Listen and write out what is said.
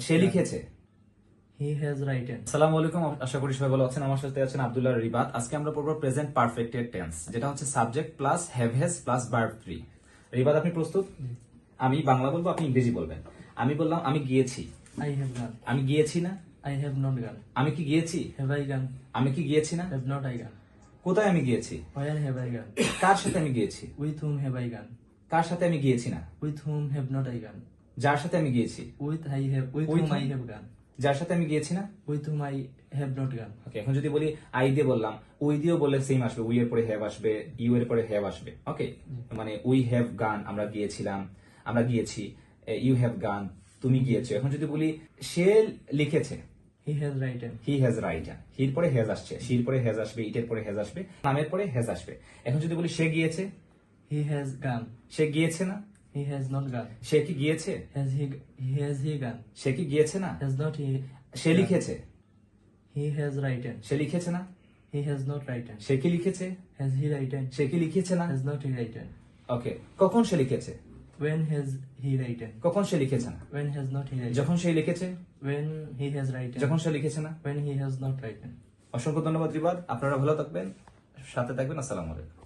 সে লিখেছে He has written. আসসালামু আলাইকুম আশা করি সবাই ভালো আছেন আমার সাথে আছেন আব্দুল্লাহ রিবাত আজকে আমরা পড়ব প্রেজেন্ট টেন্স যেটা হচ্ছে subject plus have has plus verb three রিবাত আপনি প্রস্তুত আমি বাংলা বলব আপনি ইংরেজি বলবেন আমি বললাম আমি গিয়েছি have gone. আমি গিয়েছি না I have not gone. আমি কি গিয়েছি gone? আমি কি গিয়েছি না gone? কোথায় আমি গিয়েছি gone? কার সাথে আমি গিয়েছি have I gone? কার সাথে আমি গিয়েছি না With whom have not I gone? যার সাথে আমি গিয়েছি with With whom I whom? have gone? যার সাথে আমি গিয়েছি না With whom I have not gone? ওকে এখন যদি বলি আই দিয়ে বললাম উই দিয়েও বললে সেম আসবে উই এর পরে হ্যাভ আসবে ইউ এর পরে হ্যাভ আসবে ওকে মানে উই হ্যাভ গান আমরা গিয়েছিলাম আমরা গিয়েছি ইউ হ্যাভ গান তুমি গিয়েছো এখন যদি বলি সে লিখেছে he has written. He has written হির পরে হ্যাজ আসছে শির পরে হ্যাজ আসবে ইটের পরে হ্যাজ আসবে নামের পরে হ্যাজ আসবে এখন যদি বলি সে গিয়েছে হি হ্যাজ গান সে গিয়েছে না He has not gone. সে কি গিয়েছে Has he he has he gone? সে কি গিয়েছে না Has not he সে লিখেছে he has written. সে লিখেছে না He has not written. সে কি লিখেছে Has he written? সে কি লিখেছে না Has not he written? ওকে কখন সে লিখেছে When has he written? কখন সে লিখেছে না When has not he written? যখন সে লিখেছে When he has written? যখন সে লিখেছে না When he has not written? অসংখ্য ধন্যবাদ রিবাদ আপনারা ভালো থাকবেন সাথে থাকবেন আসসালামু আলাইকুম